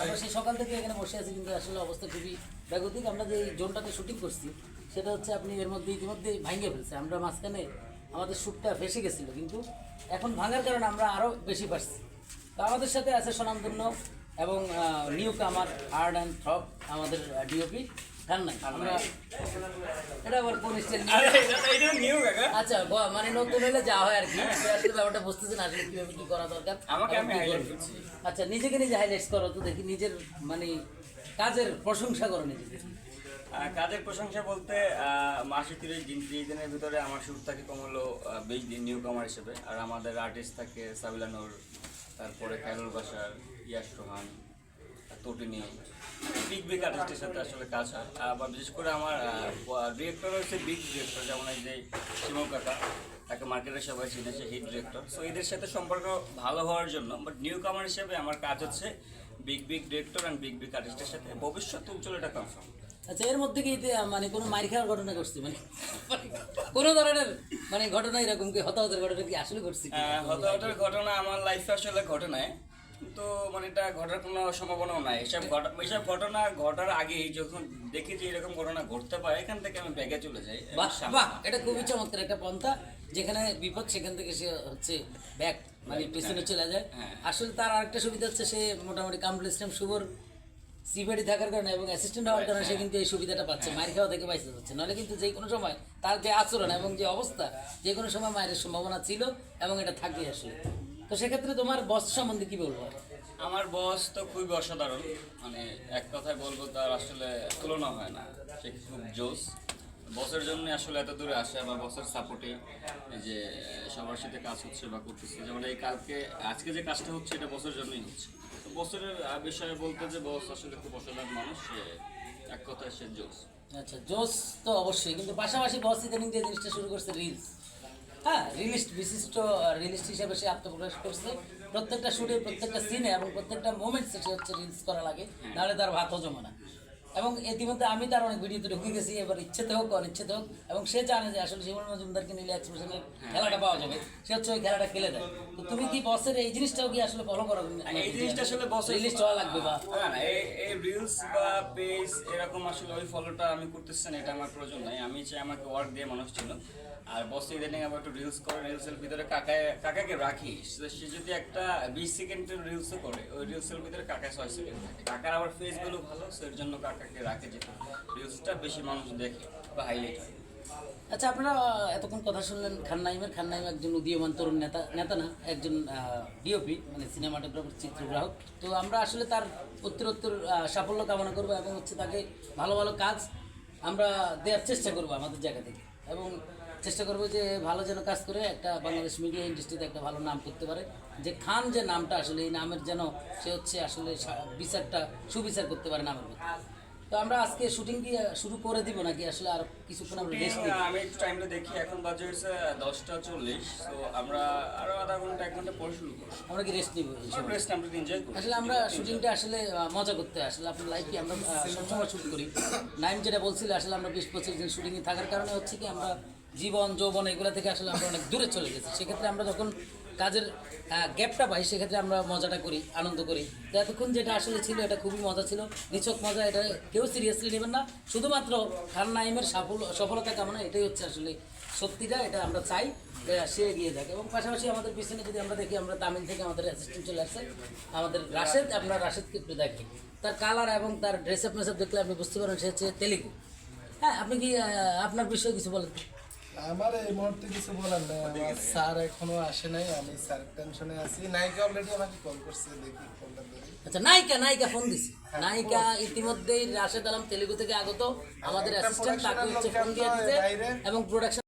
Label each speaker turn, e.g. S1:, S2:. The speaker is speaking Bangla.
S1: আমার
S2: সেই সকাল থেকে এখানে বসে আছি, কিন্তু আসলে অবস্থা খুবই ব্যাগতিক আমরা যে জোনটাতে শুটিং করছি, সেটা হচ্ছে আপনি এর মধ্যে ইতিমধ্যে ভাঙে ফেলছে। আমরা মাঝখানে আমাদের শ্যুটটা ফেসে গেছিল, কিন্তু এখন ভাঙার কারণে আমরা আরও বেশি পারছি। তো আমাদের সাথে আছে স্বনামধন্য এবং নিউ কামার আর্ট অ্যান্ড থ্রপ আমাদের ডিওপি আচ্ছা মানে নতুন হলে যা হয় আর কি। আসলে ব্যাপারটা বুঝতেছেন আসলে কীভাবে কি করা দরকার। আচ্ছা নিজেকে নিজে হাইলাইটস করো তো দেখি নিজের মানে কাজের প্রশংসা করো নিজেকে।
S1: কাজের প্রশংসা বলতে মাসে তিরিশ দিন ত্রিশ দিনের ভিতরে আমার শুট থাকে কম হলো বিশ দিন নিউ কামার হিসেবে। আর আমাদের আর্টিস্ট থাকে সাবিলা নূর তারপরে খায়রুল বাসার ইয়াস রোহান তটিনী বিগ বিগ আর্টিস্টের সাথে আসলে কাজ হয়। আবার বিশেষ করে আমার ডিরেক্টর হচ্ছে বিগ ডিরেক্টর যেমন এই যে শিমু কাকা তাকে মার্কেটে সবাই চিনে সে হিট ডিরেক্টর সো এদের সাথে সম্পর্ক ভালো হওয়ার জন্য বাট নিউ কামার হিসেবে আমার কাজ হচ্ছে big big director and big big আর্টিস্টের সাথে। ভবিষ্যৎ উজ্জ্বল এটা কনফার্ম
S2: আচ্ছা এর মধ্যে কি মানে কোনো মার খাওয়ার ঘটনা ঘটছে? মানে কোনো ধরনের মানে ঘটনা এরকম কি হতাহতের ঘটনা কি আসলে ঘটছে?
S1: হতাহতের ঘটনা আমার লাইফে আসলে ঘটে নাই। কিন্তু মানে এটা ঘটার কোনো সম্ভাবনাও নাই। এসব ঘটনা এসব ঘটনা ঘটার আগেই যখন দেখি যে এরকম ঘটনা ঘটতে পারে এখান থেকে আমি ব্যাগে চলে যাই।
S2: বাহ এটা খুবই চমৎকার একটা পন্থা যেখানে বিপদ সেখান থেকে সে হচ্ছে ব্যাক মানে পিছনে চলে যায়।
S1: হ্যাঁ।
S2: আসলে তার আরেকটা সুবিধা হচ্ছে সে মোটামুটি কামরুল ইসলাম শুভর থাকার কারণে এবং অ্যাসিস্ট্যান্ট হওয়ার কারণে সে কিন্তু এই সুবিধাটা পাচ্ছে মায়ের খাওয়া থেকে যাচ্ছে নাহলে কিন্তু যে কোনো সময় তার যে আচরণ এবং যে অবস্থা যে কোনো সময় মায়ের সম্ভাবনা ছিল এবং এটা থাকবে আসলে। তো সেক্ষেত্রে তোমার বস সম্বন্ধে কি বলব?
S1: আমার বস তো খুবই অসাধারণ। মানে এক কথায় বলব তার আসলে তুলনা হয় না। সে খুব জোস। বসের জন্য আসলে এত দূরে আসে বা বসের সাপোর্টে যে সবার সাথে কাজ হচ্ছে বা করতেছে। যেমন এই কালকে আজকে যে কাজটা হচ্ছে এটা বসের জন্যই হচ্ছে। তো বসের বিষয়ে বলতে যে বস আসলে খুব অসাধারণ মানুষ সে এক কথায় সে জোস।
S2: আচ্ছা জোস তো অবশ্যই। কিন্তু পাশাপাশি বস ইদানিং যে জিনিসটা শুরু করছে রিলস হ্যাঁ রিলিস্ট বিশিষ্ট রিলিস্ট হিসেবে সে আত্মপ্রকাশ করছে। প্রত্যেকটা শুটে প্রত্যেকটা সিনে এবং প্রত্যেকটা মোমেন্টসে সে হচ্ছে রিলস করা লাগে নাহলে তার ভাত হজমে না। এবং ইতিমধ্যে আমি তার অনেক ভিডিওতে ঢুকে গেছি এবার ইচ্ছেতে হোক অনিচ্ছেতে হোক এবং সে জানে যে আসলে শিবন মজুমদারকে নিলে এক্সপ্রেশনের খেলাটা পাওয়া যাবে। সে হচ্ছে ওই খেলাটা খেলে দেয়। তো তুমি কি বসের এই জিনিসটাও কি আসলে ফলো করো
S1: এই জিনিসটা আসলে বস
S2: রিলিস্ট হওয়া লাগবে বা?
S1: না না এই রিলস বা পেজ এরকম আসলে ওই ফলোটা আমি করতেছি না এটা আমার প্রয়োজন নাই। আমি চাই আমাকে ওয়ার্ক দিয়ে মানুষ ছিল আর বস ইদানিং আবার একটু রিলস করে রিলসের ভিতরে কাকায় কাকাকে রাখি। সে সে যদি একটা বিশ সেকেন্ডের রিলসও করে ওই রিলসের ভিতরে কাকা ছয় সেকেন্ড থাকে। কাকার আবার ফেসগুলো ভালো সেই জন্য কাকাকে রাখে যে রিলসটা বেশি মানুষ দেখে বা হাইলাইট হয়।
S2: আচ্ছা আপনারা এতক্ষণ কথা শুনলেন খান নাইমের। খান নাইম একজন উদীয়মান তরুণ নেতা নেতা না, একজন ডিওপি মানে সিনেমাটোগ্রাফার চিত্রগ্রাহক। তো আমরা আসলে তার উত্তরোত্তর সাফল্য কামনা করব এবং হচ্ছে তাকে ভালো ভালো কাজ আমরা দেওয়ার চেষ্টা করব আমাদের জায়গা থেকে। এবং চেষ্টা করব যে ভালো যেন কাজ করে একটা বাংলাদেশ মিডিয়া ইন্ডাস্ট্রিতে একটা ভালো নাম করতে পারে। যে খান যে নামটা আসলে, এই নামের যেন সে হচ্ছে আসলে বিচারটা, সুবিচার করতে পারে নামের মধ্যে। তো আমরা আজকে শুটিং কি শুরু করে দিব নাকি? আসলে আর কিছুক্ষণ আমরা রেস্ট নিই।
S1: আমি একটু টাইমটা দেখি এখন বাজে হচ্ছে দশটা চল্লিশ তো আমরা আরও আধা ঘণ্টা এক ঘণ্টা পরে শুরু করব।
S2: আমরা কি রেস্ট নিব
S1: রেস্ট আমরা এনজয় করি
S2: আসলে আমরা শুটিংটা আসলে মজা করতে। আসলে আপনার লাইফে আমরা সবসময় শুট করি। নাইম যেটা বলছিল আসলে আমরা বিশ পঁচিশ দিন শুটিংয়ে থাকার কারণে হচ্ছে কি আমরা জীবন যৌবন এগুলো থেকে আসলে আমরা অনেক দূরে চলে গেছি। সেক্ষেত্রে আমরা যখন কাজের গ্যাপটা পাই, সেক্ষেত্রে আমরা মজাটা করি, আনন্দ করি। তো এতক্ষণ যেটা আসলে ছিল, এটা খুবই মজা ছিল। নিছক মজা, এটা কেউ সিরিয়াসলি নেবেন না। শুধুমাত্র খান নাইমের সাফল, সফলতা কামনা, এটাই হচ্ছে আসলে সত্যিটা, এটা আমরা চাই সে এগিয়ে থাকে এবং পাশাপাশি আমাদের পিছনে যদি আমরা দেখি, আমরা তামিল থেকে আমাদের অ্যাসিস্ট্যান্ট চলে আসছে, আমাদের রাশেদ আমরা রাশেদকে একটু দেখি। তার কালার এবং তার ড্রেস আপ মেসআপ দেখলে আপনি বুঝতে পারেন সে হচ্ছে তেলেগু। হ্যাঁ আপনি কি আপনার বিষয়ে কিছু বলেন?
S3: আমার এই মুহূর্তে কিছু বলার নাই। আমার স্যার এখনও আসে নাই আমি স্যার টেনশনে আছি। নায়িকা অলরেডি আমাকে কল করছে দেখি ফোনটা ধরি।
S2: আচ্ছা নায়িকা নায়িকা ফোন দিছি। নায়িকা ইতিমধ্যেই রাশেদ আলম তেলেগু থেকে আগত। আমাদের
S3: একটা
S2: অ্যাসিস্ট্যান্ট তাকে হচ্ছে ফোন দিয়ে দিতে এবং প্রোডাকশন